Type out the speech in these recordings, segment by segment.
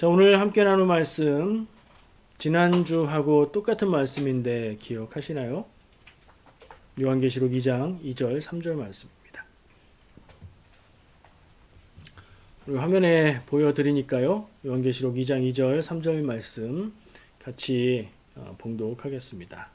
자, 오늘 함께 나눌 말씀 지난주하고 똑같은 말씀인데 기억하시나요? 요한계시록 2장 2절 3절 말씀입니다. 화면에 보여드리니까요. 요한계시록 2장 2절 3절 말씀 같이 어, 봉독하겠습니다.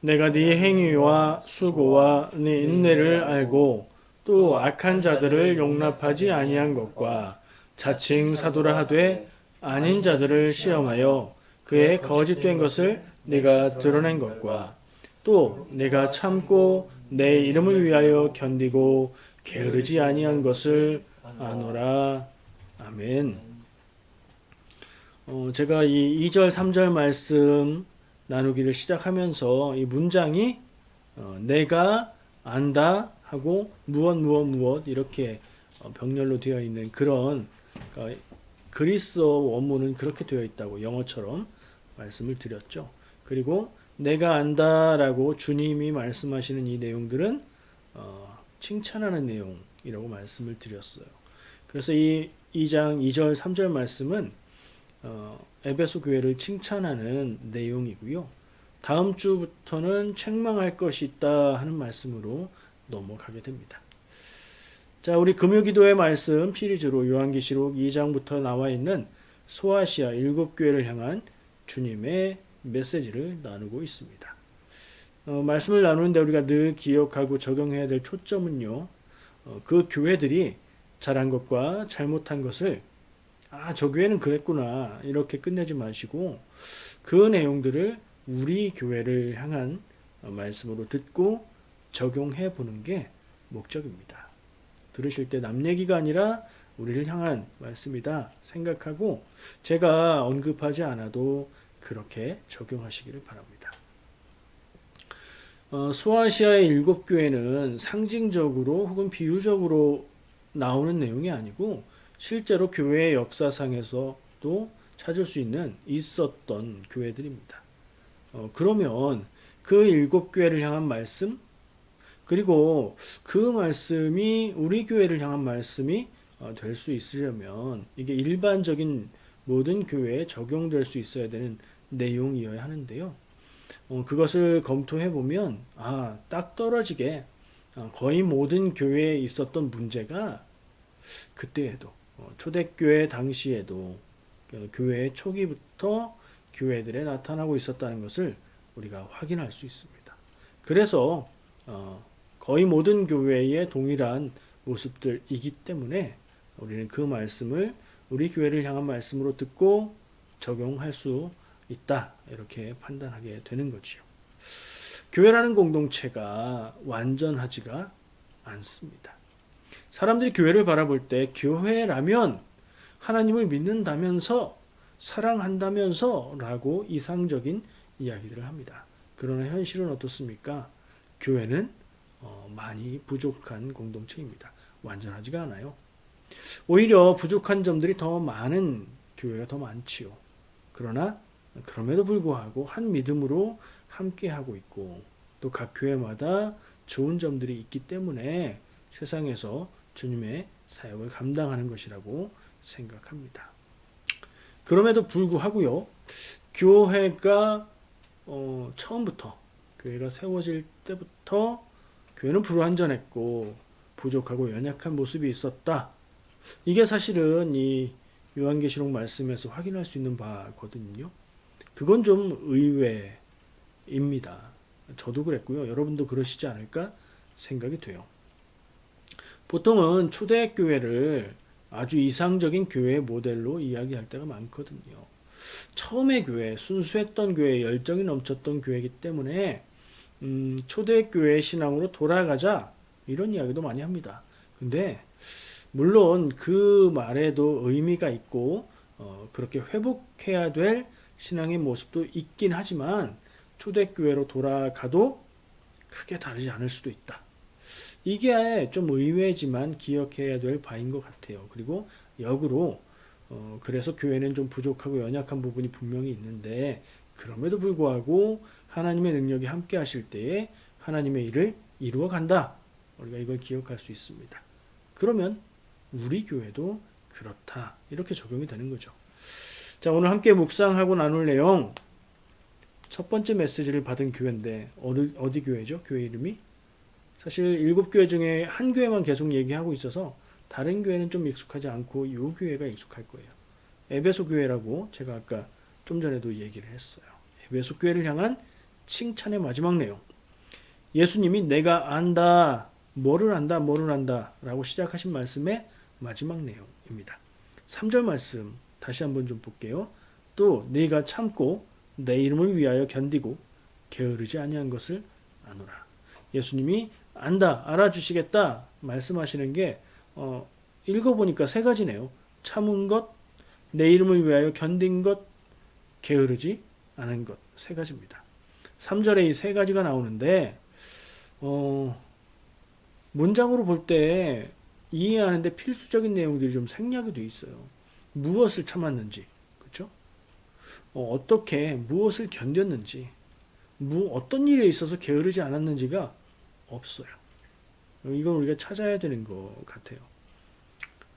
내가 네 행위와 수고와 네 인내를 알고 또 악한 자들을 용납하지 아니한 것과 자칭 사도라 하되 아닌 자들을 시험하여 그의 거짓된 것을 내가 드러낸 것과 또 내가 참고 내 이름을 위하여 견디고 게으르지 아니한 것을 아노라 아멘. 어, 제가 이 2절 3절 말씀 나누기를 시작하면서 이 문장이 어, 내가 안다 하고 무엇 무엇 무엇 이렇게 어, 병렬로 되어 있는 그런 그러니까 그리스어 원문은 그렇게 되어 있다고 영어처럼 말씀을 드렸죠. 그리고 내가 안다라고 주님이 말씀하시는 이 내용들은 어, 칭찬하는 내용이라고 말씀을 드렸어요. 그래서 이 2장 2절 3절 말씀은 어, 에베소 교회를 칭찬하는 내용이고요. 다음 주부터는 책망할 것이 있다 하는 말씀으로 넘어가게 됩니다. 자, 우리 금요기도의 말씀 시리즈로 요한계시록 2장부터 나와 있는 소아시아 일곱 교회를 향한 주님의 메시지를 나누고 있습니다. 어, 말씀을 나누는데 우리가 늘 기억하고 적용해야 될 초점은요. 어, 그 교회들이 잘한 것과 잘못한 것을 아, 저 교회는 그랬구나. 이렇게 끝내지 마시고 그 내용들을 우리 교회를 향한 어, 말씀으로 듣고 적용해 보는 게 목적입니다. 들으실 때 남 얘기가 아니라 우리를 향한 말씀이다 생각하고 제가 언급하지 않아도 그렇게 적용하시기를 바랍니다. 어, 소아시아의 일곱 교회는 상징적으로 혹은 비유적으로 나오는 내용이 아니고 실제로 교회의 역사상에서도 찾을 수 있는 있었던 교회들입니다. 어, 그러면 그 일곱 교회를 향한 말씀 그리고 그 말씀이 우리 교회를 향한 말씀이 어, 될수 있으려면 이게 일반적인 모든 교회에 적용될 수 있어야 되는 내용이어야 하는데요. 어, 그것을 검토해 보면 아, 딱 떨어지게 어, 거의 모든 교회에 있었던 문제가 그때에도 어, 초대교회 당시에도 그 교회 초기부터 교회들에 나타나고 있었다는 것을 우리가 확인할 수 있습니다. 그래서 어, 거의 모든 교회의 동일한 모습들이기 때문에 우리는 그 말씀을 우리 교회를 향한 말씀으로 듣고 적용할 수 있다 이렇게 판단하게 되는 거지요. 교회라는 공동체가 완전하지가 않습니다. 사람들이 교회를 바라볼 때 교회라면 하나님을 믿는다면서 사랑한다면서 라고 이상적인 이야기들을 합니다. 그러나 현실은 어떻습니까? 교회는 어, 많이 부족한 공동체입니다. 완전하지가 않아요. 오히려 부족한 점들이 더 많은 교회가 더 많지요. 그러나 그럼에도 불구하고 한 믿음으로 함께 하고 있고 또 각 교회마다 좋은 점들이 있기 때문에 세상에서 주님의 사역을 감당하는 것이라고 생각합니다. 그럼에도 불구하고요, 교회가 어, 처음부터 교회가 세워질 때부터 교회는 불완전했고 부족하고 연약한 모습이 있었다. 이게 사실은 이 요한계시록 말씀에서 확인할 수 있는 바거든요. 그건 좀 의외입니다. 저도 그랬고요. 여러분도 그러시지 않을까 생각이 돼요. 보통은 초대교회를 아주 이상적인 교회 모델로 이야기할 때가 많거든요. 처음의 교회, 순수했던 교회, 열정이 넘쳤던 교회이기 때문에 음, 초대교회 신앙으로 돌아가자 이런 이야기도 많이 합니다. 근데 물론 그 말에도 의미가 있고 어, 그렇게 회복해야 될 신앙의 모습도 있긴 하지만 초대교회로 돌아가도 크게 다르지 않을 수도 있다. 이게 좀 의외지만 기억해야 될 바인 것 같아요. 그리고 역으로 어, 그래서 교회는 좀 부족하고 연약한 부분이 분명히 있는데 그럼에도 불구하고 하나님의 능력이 함께 하실 때에 하나님의 일을 이루어 간다. 우리가 이걸 기억할 수 있습니다. 그러면 우리 교회도 그렇다. 이렇게 적용이 되는 거죠. 자, 오늘 함께 묵상하고 나눌 내용 첫 번째 메시지를 받은 교회인데 어디, 어디 교회죠? 교회 이름이? 사실 일곱 교회 중에 한 교회만 계속 얘기하고 있어서 다른 교회는 좀 익숙하지 않고 이 교회가 익숙할 거예요. 에베소 교회라고 제가 아까 좀 전에도 얘기를 했어요. 에베소 교회를 향한 칭찬의 마지막 내용. 예수님이 내가 안다, 뭐를 안다, 뭐를 안다 라고 시작하신 말씀의 마지막 내용입니다. 3절 말씀 다시 한번 좀 볼게요. 또 네가 참고 내 이름을 위하여 견디고 게으르지 아니한 것을 아노라. 예수님이 안다, 알아주시겠다 말씀하시는 게 어, 읽어보니까 세 가지네요. 참은 것, 내 이름을 위하여 견딘 것, 게으르지 않은 것. 세 가지입니다. 3절에 이 세 가지가 나오는데 어, 문장으로 볼 때 이해하는데 필수적인 내용들이 좀 생략이 돼 있어요. 무엇을 참았는지, 그렇죠? 어, 어떻게 무엇을 견뎠는지, 무 어떤 일에 있어서 게으르지 않았는지가 없어요. 이건 우리가 찾아야 되는 것 같아요.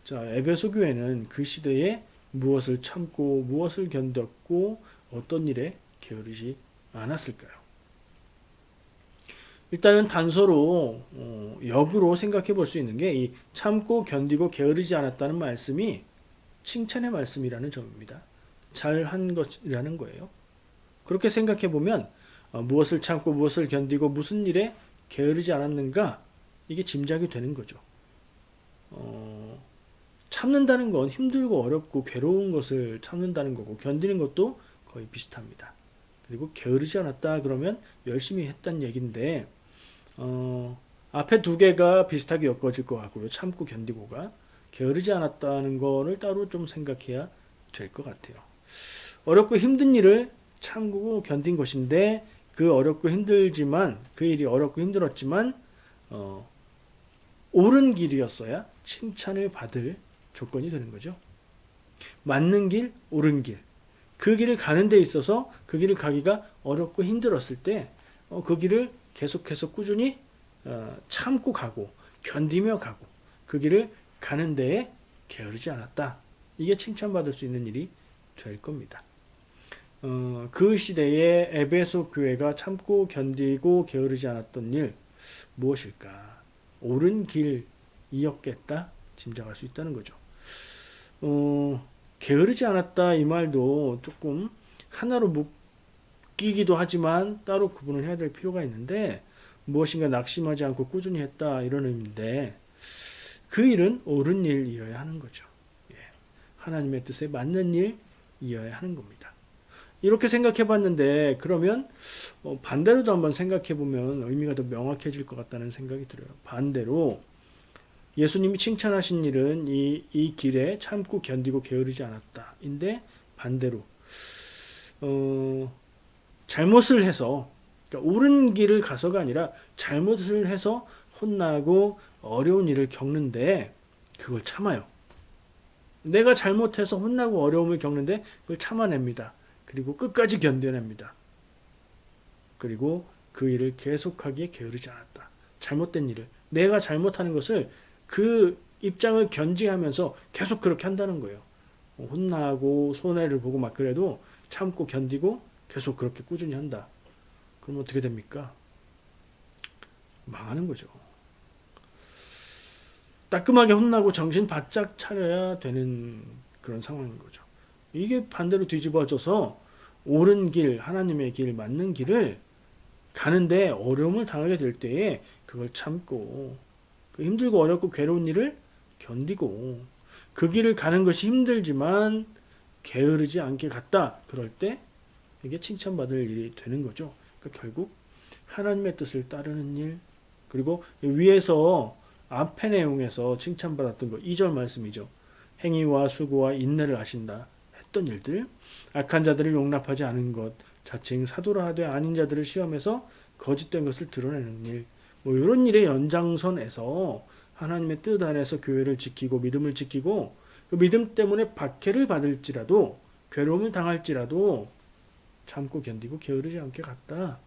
자, 에베소 교회는 그 시대에 무엇을 참고 무엇을 견뎠고 어떤 일에 게으르지 않았을까요? 일단은 단서로 어, 역으로 생각해 볼 수 있는 게 이 참고 견디고 게으르지 않았다는 말씀이 칭찬의 말씀이라는 점입니다. 잘한 것이라는 거예요. 그렇게 생각해 보면 어, 무엇을 참고 무엇을 견디고 무슨 일에 게으르지 않았는가 이게 짐작이 되는 거죠. 어, 참는다는 건 힘들고 어렵고 괴로운 것을 참는다는 거고 견디는 것도 거의 비슷합니다. 그리고 게으르지 않았다 그러면 열심히 했단 얘기인데 어, 앞에 두 개가 비슷하게 엮어질 것 같고요. 참고 견디고가 게으르지 않았다는 거를 따로 좀 생각해야 될 것 같아요. 어렵고 힘든 일을 참고 견딘 것인데 그 어렵고 힘들지만 그 일이 어렵고 힘들었지만 어, 옳은 길이었어야 칭찬을 받을 조건이 되는 거죠. 맞는 길, 옳은 길. 그 길을 가는 데 있어서 그 길을 가기가 어렵고 힘들었을 때, 어, 그 길을 계속해서 꾸준히 어, 참고 가고, 견디며 가고, 그 길을 가는 데에 게으르지 않았다. 이게 칭찬받을 수 있는 일이 될 겁니다. 어, 그 시대에 에베소 교회가 참고 견디고 게으르지 않았던 일 무엇일까? 옳은 길이었겠다 짐작할 수 있다는 거죠. 어, 게으르지 않았다 이 말도 조금 하나로 묶이기도 하지만 따로 구분을 해야 될 필요가 있는데 무엇인가 낙심하지 않고 꾸준히 했다 이런 의미인데 그 일은 옳은 일이어야 하는 거죠. 예. 하나님의 뜻에 맞는 일이어야 하는 겁니다. 이렇게 생각해 봤는데 그러면 어, 반대로도 한번 생각해 보면 의미가 더 명확해질 것 같다는 생각이 들어요. 반대로 예수님이 칭찬하신 일은 이, 이 길에 참고 견디고 게으르지 않았다. 인데 반대로 어, 잘못을 해서 그러니까 옳은 길을 가서가 아니라 잘못을 해서 혼나고 어려운 일을 겪는데 그걸 참아요. 내가 잘못해서 혼나고 어려움을 겪는데 그걸 참아냅니다. 그리고 끝까지 견뎌냅니다. 그리고 그 일을 계속하기에 게으르지 않았다. 잘못된 일을 내가 잘못하는 것을 그 입장을 견지하면서 계속 그렇게 한다는 거예요. 혼나고 손해를 보고 막 그래도 참고 견디고 계속 그렇게 꾸준히 한다. 그럼 어떻게 됩니까? 망하는 거죠. 따끔하게 혼나고 정신 바짝 차려야 되는 그런 상황인 거죠. 이게 반대로 뒤집어져서 옳은 길, 하나님의 길, 맞는 길을 가는데 어려움을 당하게 될 때에 그걸 참고 그 힘들고 어렵고 괴로운 일을 견디고 그 길을 가는 것이 힘들지만 게으르지 않게 갔다. 그럴 때 이게 칭찬받을 일이 되는 거죠. 그러니까 결국 하나님의 뜻을 따르는 일 그리고 위에서 앞의 내용에서 칭찬받았던 거 2절 말씀이죠. 행위와 수고와 인내를 하신다. 했던 일들, 악한 자들을 용납하지 않은 것, 자칭 사도라 하되 아닌 자들을 시험해서 거짓된 것을 드러내는 일, 뭐 이런 일의 연장선에서 하나님의 뜻 안에서 교회를 지키고 믿음을 지키고 그 믿음 때문에 박해를 받을지라도 괴로움을 당할지라도 참고 견디고 게으르지 않게 갔다.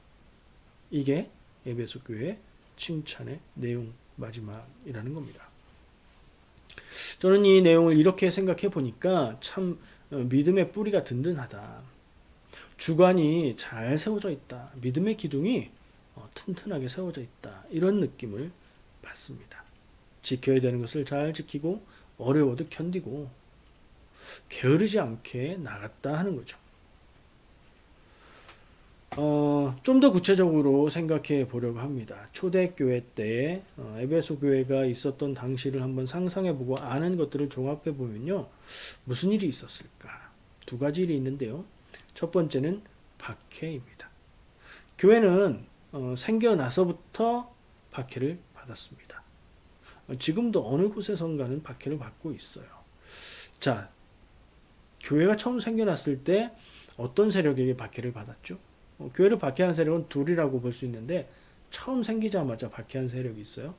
이게 에베소 교회 칭찬의 내용 마지막이라는 겁니다. 저는 이 내용을 이렇게 생각해 보니까 참 어, 믿음의 뿌리가 든든하다. 주관이 잘 세워져 있다. 믿음의 기둥이 어, 튼튼하게 세워져 있다. 이런 느낌을 받습니다. 지켜야 되는 것을 잘 지키고 어려워도 견디고 게으르지 않게 나갔다 하는 거죠. 어, 좀 더 구체적으로 생각해 보려고 합니다. 초대교회 때 어, 에베소 교회가 있었던 당시를 한번 상상해 보고 아는 것들을 종합해 보면요. 무슨 일이 있었을까? 두 가지 일이 있는데요. 첫 번째는 박해입니다. 교회는 어, 생겨나서부터 박해를 받았습니다. 어, 지금도 어느 곳에선가는 박해를 받고 있어요. 자, 교회가 처음 생겨났을 때 어떤 세력에게 박해를 받았죠? 어, 교회를 박해한 세력은 둘이라고 볼 수 있는데 처음 생기자마자 박해한 세력이 있어요.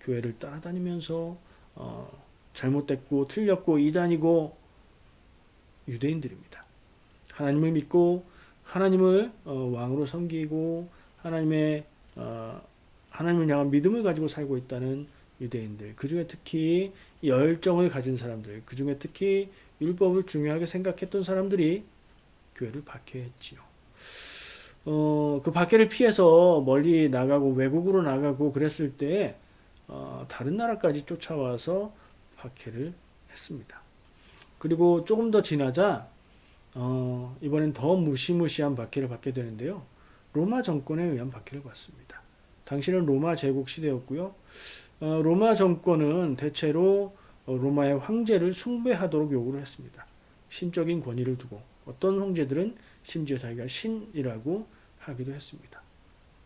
교회를 따라다니면서 어, 잘못됐고 틀렸고 이단이고 유대인들입니다. 하나님을 믿고 하나님을 어, 왕으로 섬기고 하나님의 어, 하나님을 향한 믿음을 가지고 살고 있다는 유대인들 그 중에 특히 열정을 가진 사람들 그 중에 특히 율법을 중요하게 생각했던 사람들이 교회를 박해했지요. 어, 그 박해를 피해서 멀리 나가고 외국으로 나가고 그랬을 때 어, 다른 나라까지 쫓아와서 박해를 했습니다. 그리고 조금 더 지나자 어, 이번엔 더 무시무시한 박해를 받게 되는데요. 로마 정권에 의한 박해를 받습니다. 당시는 로마 제국 시대였고요. 어, 로마 정권은 대체로 어, 로마의 황제를 숭배하도록 요구를 했습니다. 신적인 권위를 두고 어떤 황제들은 심지어 자기가 신이라고 하기도 했습니다.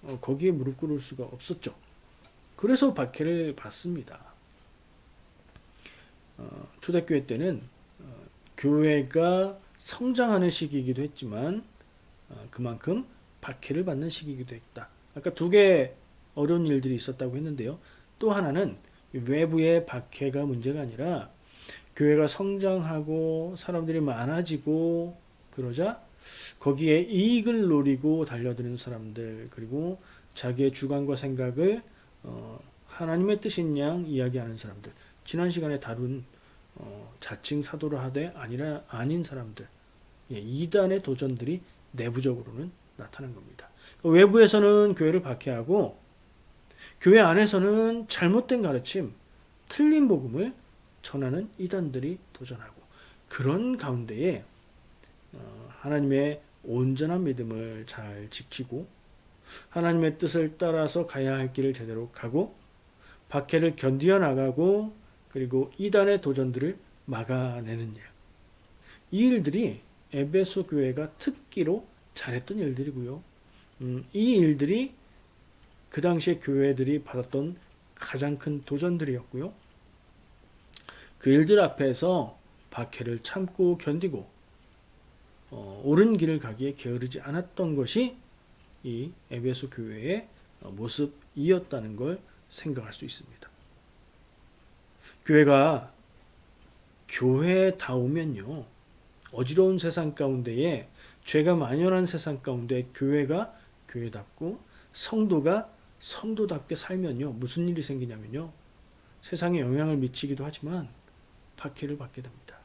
어, 거기에 무릎 꿇을 수가 없었죠. 그래서 박해를 받습니다. 어, 초대교회 때는 어, 교회가 성장하는 시기이기도 했지만 어, 그만큼 박해를 받는 시기이기도 했다. 아까 두 개 어려운 일들이 있었다고 했는데요. 또 하나는 외부의 박해가 문제가 아니라 교회가 성장하고 사람들이 많아지고 그러자 거기에 이익을 노리고 달려드는 사람들 그리고 자기의 주관과 생각을 어, 하나님의 뜻인 양 이야기하는 사람들 지난 시간에 다룬 어, 자칭 사도를 하되 아니라 아닌 사람들 예, 이단의 도전들이 내부적으로는 나타난 겁니다. 외부에서는 교회를 박해하고 교회 안에서는 잘못된 가르침, 틀린 복음을 전하는 이단들이 도전하고 그런 가운데에 어, 하나님의 온전한 믿음을 잘 지키고 하나님의 뜻을 따라서 가야 할 길을 제대로 가고 박해를 견디어 나가고 그리고 이단의 도전들을 막아내는 일. 이 일들이 에베소 교회가 특기로 잘했던 일들이고요. 음, 이 일들이 그 당시에 교회들이 받았던 가장 큰 도전들이었고요. 그 일들 앞에서 박해를 참고 견디고 어, 옳은 길을 가기에 게으르지 않았던 것이 이 에베소 교회의 어, 모습이었다는 걸 생각할 수 있습니다. 교회가 교회다우면요 어지러운 세상 가운데에 죄가 만연한 세상 가운데 교회가 교회답고 성도가 성도답게 살면요 무슨 일이 생기냐면요 세상에 영향을 미치기도 하지만 박해를 받게 됩니다.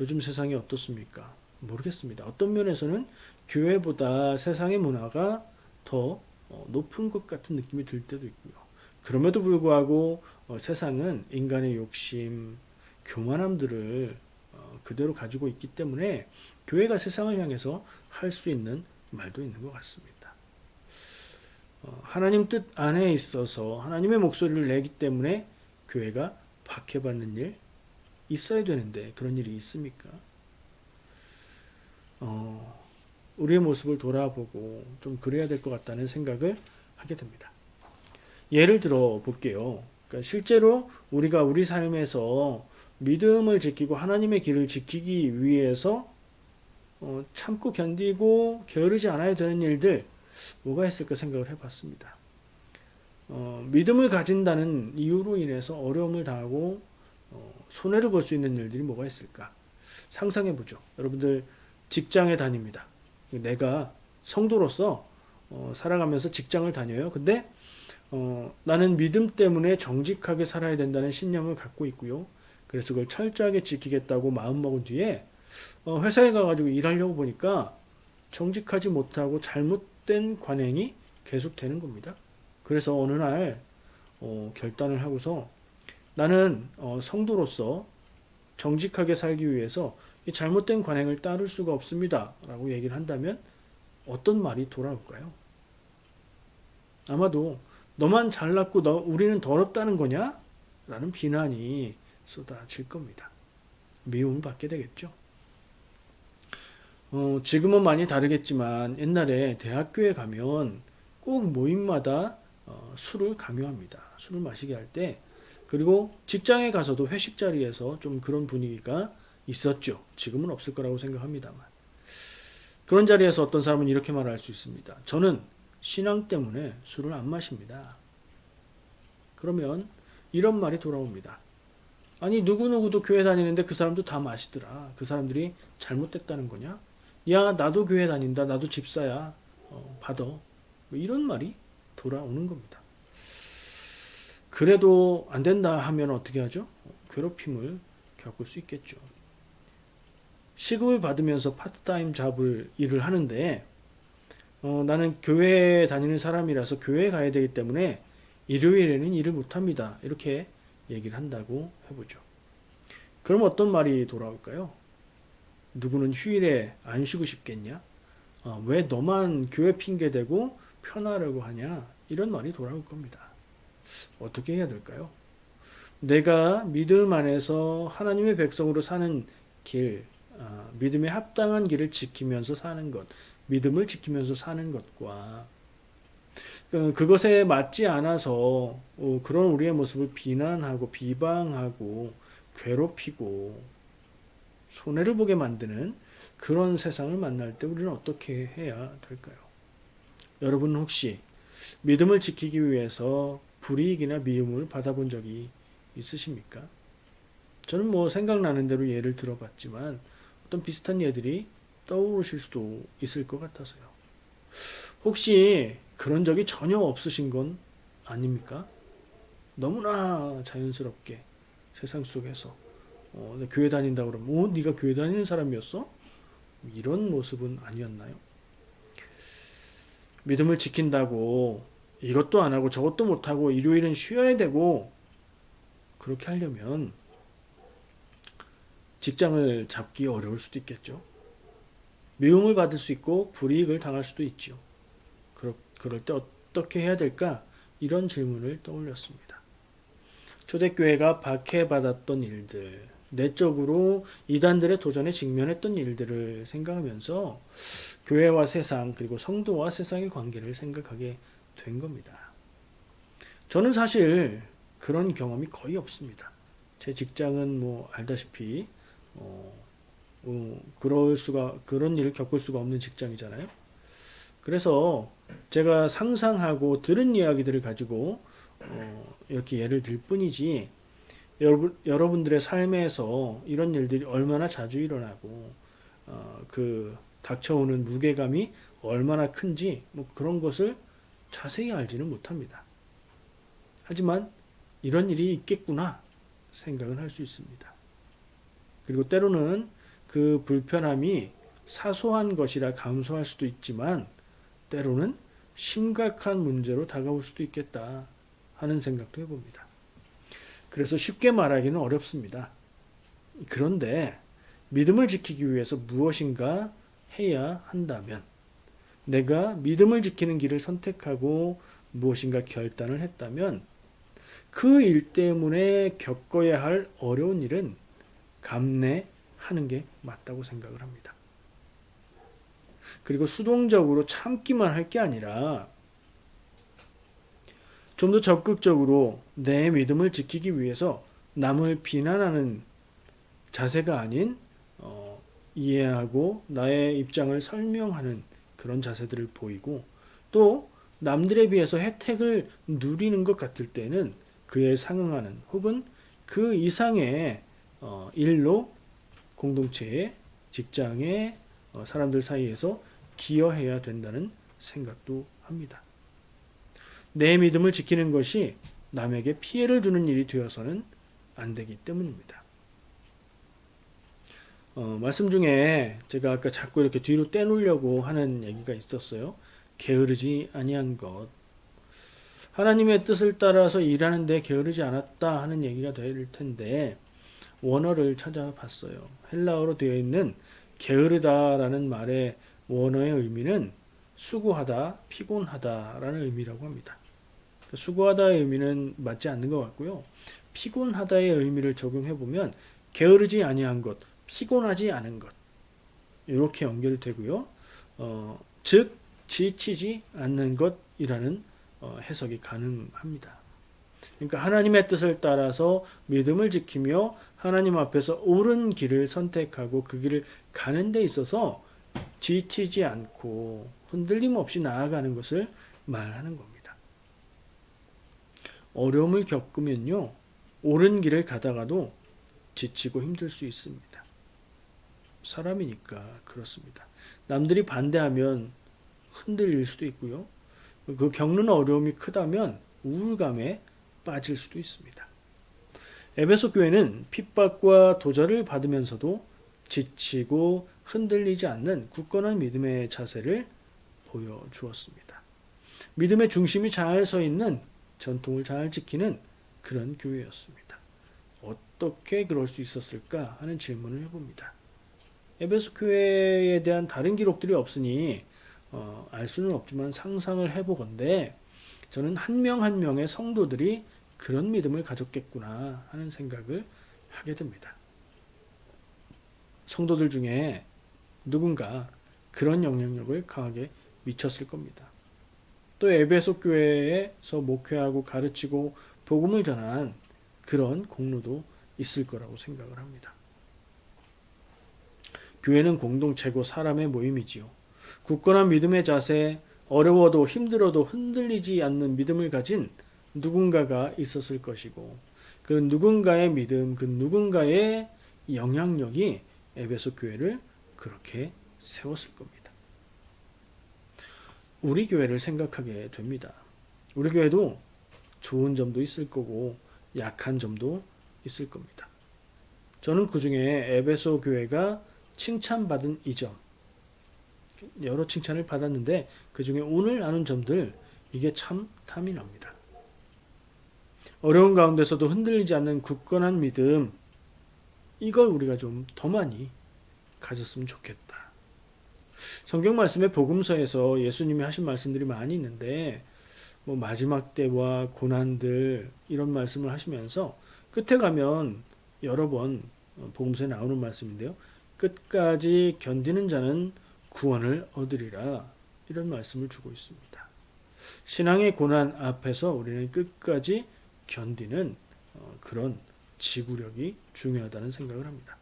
요즘 세상이 어떻습니까? 모르겠습니다. 어떤 면에서는 교회보다 세상의 문화가 더 어, 높은 것 같은 느낌이 들 때도 있고요. 그럼에도 불구하고 어, 세상은 인간의 욕심, 교만함들을 어, 그대로 가지고 있기 때문에 교회가 세상을 향해서 할 수 있는 말도 있는 것 같습니다. 하나님 뜻 안에 있어서 하나님의 목소리를 내기 때문에 교회가 박해받는 일, 있어야 되는데 그런 일이 있습니까? 어, 우리의 모습을 돌아보고 좀 그래야 될 것 같다는 생각을 하게 됩니다. 예를 들어 볼게요. 그러니까 실제로 우리가 우리 삶에서 믿음을 지키고 하나님의 길을 지키기 위해서 어, 참고 견디고 게으르지 않아야 되는 일들 뭐가 있을까 생각을 해봤습니다. 어, 믿음을 가진다는 이유로 인해서 어려움을 당하고 어, 손해를 볼 수 있는 일들이 뭐가 있을까? 상상해 보죠. 여러분들 직장에 다닙니다. 내가 성도로서 어, 살아가면서 직장을 다녀요. 근데 어, 나는 믿음 때문에 정직하게 살아야 된다는 신념을 갖고 있고요. 그래서 그걸 철저하게 지키겠다고 마음먹은 뒤에 어, 회사에 가가지고 일하려고 보니까 정직하지 못하고 잘못된 관행이 계속되는 겁니다. 그래서 어느 날 어, 결단을 하고서 나는 어, 성도로서 정직하게 살기 위해서 이 잘못된 관행을 따를 수가 없습니다. 라고 얘기를 한다면 어떤 말이 돌아올까요? 아마도 너만 잘났고 너, 우리는 더럽다는 거냐? 라는 비난이 쏟아질 겁니다. 미움을 받게 되겠죠. 어, 지금은 많이 다르겠지만 옛날에 대학교에 가면 꼭 모임마다 어, 술을 강요합니다. 술을 마시게 할 때 그리고 직장에 가서도 회식 자리에서 좀 그런 분위기가 있었죠. 지금은 없을 거라고 생각합니다만 그런 자리에서 어떤 사람은 이렇게 말할 수 있습니다. 저는 신앙 때문에 술을 안 마십니다. 그러면 이런 말이 돌아옵니다. 아니 누구누구도 교회 다니는데 그 사람도 다 마시더라. 그 사람들이 잘못됐다는 거냐? 야 나도 교회 다닌다. 나도 집사야. 어, 받아. 뭐 이런 말이 돌아오는 겁니다. 그래도 안 된다 하면 어떻게 하죠? 괴롭힘을 겪을 수 있겠죠. 시급을 받으면서 파트타임 잡을 일을 하는데 어, 나는 교회에 다니는 사람이라서 교회에 가야 되기 때문에 일요일에는 일을 못합니다. 이렇게 얘기를 한다고 해보죠. 그럼 어떤 말이 돌아올까요? 누구는 휴일에 안 쉬고 싶겠냐? 어, 왜 너만 교회 핑계 대고 편하려고 하냐? 이런 말이 돌아올 겁니다. 어떻게 해야 될까요? 내가 믿음 안에서 하나님의 백성으로 사는 길, 아, 믿음에 합당한 길을 지키면서 사는 것, 믿음을 지키면서 사는 것과 그- 그것에 맞지 않아서 어, 그런 우리의 모습을 비난하고 비방하고 괴롭히고 손해를 보게 만드는 그런 세상을 만날 때 우리는 어떻게 해야 될까요? 여러분 혹시 믿음을 지키기 위해서 불이익이나 미움을 받아본 적이 있으십니까? 저는 뭐 생각나는 대로 예를 들어봤지만 어떤 비슷한 예들이 떠오르실 수도 있을 것 같아서요. 혹시 그런 적이 전혀 없으신 건 아닙니까? 너무나 자연스럽게 세상 속에서 어, 나 교회 다닌다 그러면 어, 네가 교회 다니는 사람이었어? 이런 모습은 아니었나요? 믿음을 지킨다고 이것도 안 하고 저것도 못 하고 일요일은 쉬어야 되고 그렇게 하려면 직장을 잡기 어려울 수도 있겠죠. 미움을 받을 수 있고 불이익을 당할 수도 있죠. 그럴, 그럴 때 어떻게 해야 될까? 이런 질문을 떠올렸습니다. 초대교회가 박해받았던 일들, 내적으로 이단들의 도전에 직면했던 일들을 생각하면서 교회와 세상 그리고 성도와 세상의 관계를 생각하게 된 겁니다. 저는 사실 그런 경험이 거의 없습니다. 제 직장은 뭐 알다시피 어, 어, 그럴 수가 그런 일을 겪을 수가 없는 직장이잖아요. 그래서 제가 상상하고 들은 이야기들을 가지고 어, 이렇게 예를 들 뿐이지 여러분 여러분들의 삶에서 이런 일들이 얼마나 자주 일어나고 어, 그 닥쳐오는 무게감이 얼마나 큰지 뭐 그런 것을 자세히 알지는 못합니다. 하지만 이런 일이 있겠구나 생각은 할 수 있습니다. 그리고 때로는 그 불편함이 사소한 것이라 감소할 수도 있지만 때로는 심각한 문제로 다가올 수도 있겠다 하는 생각도 해봅니다. 그래서 쉽게 말하기는 어렵습니다. 그런데 믿음을 지키기 위해서 무엇인가 해야 한다면 내가 믿음을 지키는 길을 선택하고 무엇인가 결단을 했다면 그 일 때문에 겪어야 할 어려운 일은 감내하는 게 맞다고 생각을 합니다. 그리고 수동적으로 참기만 할 게 아니라 좀 더 적극적으로 내 믿음을 지키기 위해서 남을 비난하는 자세가 아닌 어, 이해하고 나의 입장을 설명하는 그런 자세들을 보이고 또 남들에 비해서 혜택을 누리는 것 같을 때는 그에 상응하는 혹은 그 이상의 어, 일로 공동체에 직장에 어, 사람들 사이에서 기여해야 된다는 생각도 합니다. 내 믿음을 지키는 것이 남에게 피해를 주는 일이 되어서는 안 되기 때문입니다. 어, 말씀 중에 제가 아까 자꾸 이렇게 뒤로 떼놓으려고 하는 얘기가 있었어요. 게으르지 아니한 것. 하나님의 뜻을 따라서 일하는데 게으르지 않았다 하는 얘기가 될 텐데 원어를 찾아봤어요. 헬라어로 되어 있는 게으르다라는 말의 원어의 의미는 수고하다, 피곤하다라는 의미라고 합니다. 수고하다의 의미는 맞지 않는 것 같고요. 피곤하다의 의미를 적용해 보면 게으르지 아니한 것, 피곤하지 않은 것 이렇게 연결되고요. 어, 즉 지치지 않는 것이라는 어, 해석이 가능합니다. 그러니까 하나님의 뜻을 따라서 믿음을 지키며 하나님 앞에서 옳은 길을 선택하고 그 길을 가는 데 있어서 지치지 않고 흔들림 없이 나아가는 것을 말하는 겁니다. 어려움을 겪으면요, 옳은 길을 가다가도 지치고 힘들 수 있습니다. 사람이니까 그렇습니다. 남들이 반대하면 흔들릴 수도 있고요. 그 겪는 어려움이 크다면 우울감에 빠질 수도 있습니다. 에베소 교회는 핍박과 도전을 받으면서도 지치고 흔들리지 않는 굳건한 믿음의 자세를 보여주었습니다. 믿음의 중심이 잘 서 있는 전통을 잘 지키는 그런 교회였습니다. 어떻게 그럴 수 있었을까 하는 질문을 해봅니다. 에베소 교회에 대한 다른 기록들이 없으니 어, 알 수는 없지만 상상을 해보건데 저는 한 명 한 명의 성도들이 그런 믿음을 가졌겠구나 하는 생각을 하게 됩니다. 성도들 중에 누군가 그런 영향력을 강하게 미쳤을 겁니다. 또 에베소 교회에서 목회하고 가르치고 복음을 전한 그런 공로도 있을 거라고 생각을 합니다. 교회는 공동체고 사람의 모임이지요. 굳건한 믿음의 자세, 어려워도 힘들어도 흔들리지 않는 믿음을 가진 누군가가 있었을 것이고 그 누군가의 믿음, 그 누군가의 영향력이 에베소 교회를 그렇게 세웠을 겁니다. 우리 교회를 생각하게 됩니다. 우리 교회도 좋은 점도 있을 거고 약한 점도 있을 겁니다. 저는 그 중에 에베소 교회가 칭찬받은 이 점, 여러 칭찬을 받았는데 그 중에 오늘 나눈 점들 이게 참 탐이 납니다. 어려운 가운데서도 흔들리지 않는 굳건한 믿음 이걸 우리가 좀 더 많이 가졌으면 좋겠다. 성경 말씀의 복음서에서 예수님이 하신 말씀들이 많이 있는데 뭐 마지막 때와 고난들 이런 말씀을 하시면서 끝에 가면 여러 번 복음서에 나오는 말씀인데요. 끝까지 견디는 자는 구원을 얻으리라 이런 말씀을 주고 있습니다. 신앙의 고난 앞에서 우리는 끝까지 견디는 어, 그런 지구력이 중요하다는 생각을 합니다.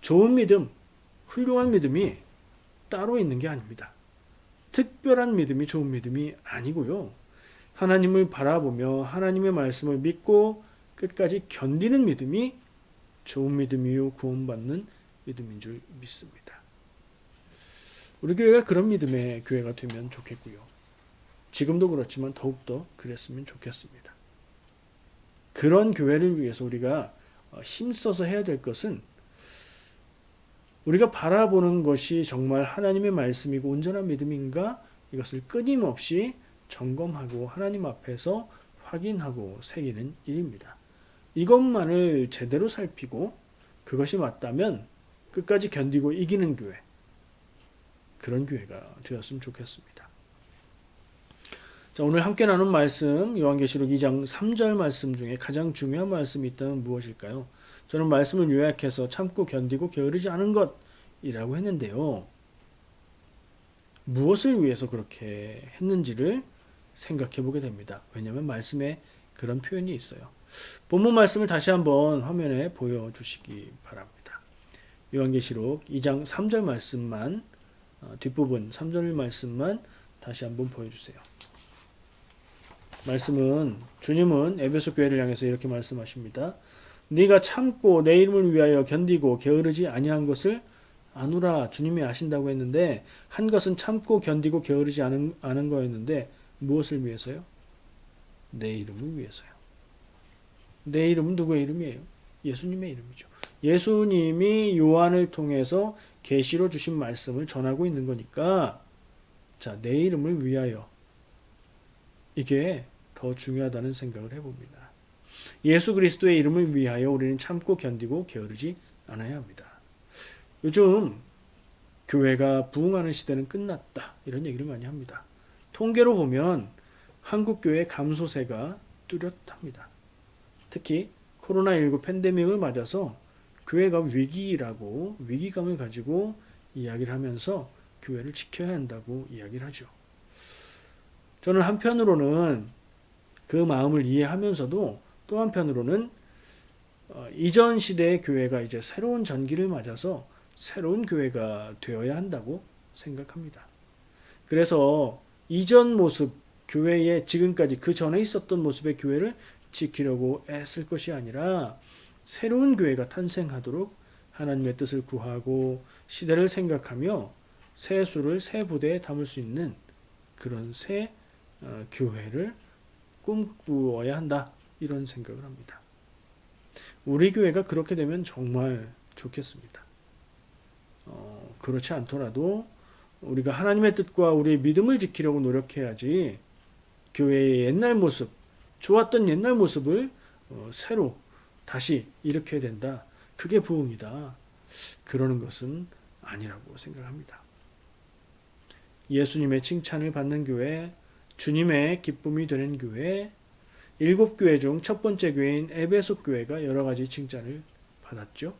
좋은 믿음, 훌륭한 믿음이 따로 있는 게 아닙니다. 특별한 믿음이 좋은 믿음이 아니고요. 하나님을 바라보며 하나님의 말씀을 믿고 끝까지 견디는 믿음이 좋은 믿음이요 구원받는 믿음인 줄 믿습니다. 우리 교회가 그런 믿음의 교회가 되면 좋겠고요. 지금도 그렇지만 더욱더 그랬으면 좋겠습니다. 그런 교회를 위해서 우리가 어, 힘써서 해야 될 것은 우리가 바라보는 것이 정말 하나님의 말씀이고 온전한 믿음인가 이것을 끊임없이 점검하고 하나님 앞에서 확인하고 새기는 일입니다. 이것만을 제대로 살피고 그것이 맞다면 끝까지 견디고 이기는 교회. 그런 교회가 되었으면 좋겠습니다. 자, 오늘 함께 나눈 말씀 요한계시록 2장 3절 말씀 중에 가장 중요한 말씀이 있다면 무엇일까요? 저는 말씀을 요약해서 참고 견디고 게으르지 않은 것이라고 했는데요. 무엇을 위해서 그렇게 했는지를 생각해 보게 됩니다. 왜냐하면 말씀에 그런 표현이 있어요. 본문 말씀을 다시 한번 화면에 보여주시기 바랍니다. 요한계시록 2장 3절 말씀만 어, 뒷부분 3절 말씀만 다시 한번 보여주세요. 말씀은 주님은 에베소 교회를 향해서 이렇게 말씀하십니다. 네가 참고 내 이름을 위하여 견디고 게으르지 아니한 것을 아노라 주님이 아신다고 했는데 한 것은 참고 견디고 게으르지 않은, 않은 거였는데 무엇을 위해서요? 내 이름을 위해서요. 내 이름은 누구의 이름이에요? 예수님의 이름이죠. 예수님이 요한을 통해서 계시로 주신 말씀을 전하고 있는 거니까 자, 내 이름을 위하여 이게 더 중요하다는 생각을 해봅니다. 예수 그리스도의 이름을 위하여 우리는 참고 견디고 게으르지 않아야 합니다. 요즘 교회가 부흥하는 시대는 끝났다 이런 얘기를 많이 합니다. 통계로 보면 한국 교회 감소세가 뚜렷합니다. 특히 코로나19 팬데믹을 맞아서 교회가 위기라고 위기감을 가지고 이야기를 하면서 교회를 지켜야 한다고 이야기를 하죠. 저는 한편으로는 그 마음을 이해하면서도 또 한편으로는 어, 이전 시대의 교회가 이제 새로운 전기를 맞아서 새로운 교회가 되어야 한다고 생각합니다. 그래서 이전 모습 교회의 지금까지 그 전에 있었던 모습의 교회를 지키려고 애쓸 것이 아니라 새로운 교회가 탄생하도록 하나님의 뜻을 구하고 시대를 생각하며 새 수를 새 부대에 담을 수 있는 그런 새 어, 교회를 꿈꾸어야 한다 이런 생각을 합니다. 우리 교회가 그렇게 되면 정말 좋겠습니다. 어, 그렇지 않더라도 우리가 하나님의 뜻과 우리의 믿음을 지키려고 노력해야지 교회의 옛날 모습, 좋았던 옛날 모습을 어, 새로 다시 일으켜야 된다. 그게 부흥이다. 그러는 것은 아니라고 생각합니다. 예수님의 칭찬을 받는 교회, 주님의 기쁨이 되는 교회, 일곱 교회 중 첫 번째 교회인 에베소 교회가 여러 가지 칭찬을 받았죠.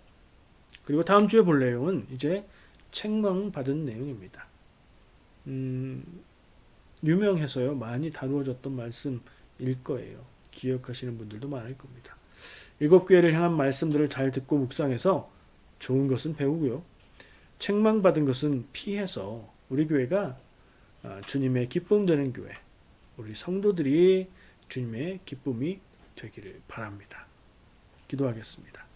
그리고 다음 주에 볼 내용은 이제 책망받은 내용입니다. 음, 유명해서요 많이 다루어졌던 말씀일 거예요. 기억하시는 분들도 많을 겁니다. 일곱 교회를 향한 말씀들을 잘 듣고 묵상해서 좋은 것은 배우고요. 책망받은 것은 피해서 우리 교회가 아, 주님의 기쁨 되는 교회, 우리 성도들이 주님의 기쁨이 되기를 바랍니다. 기도하겠습니다.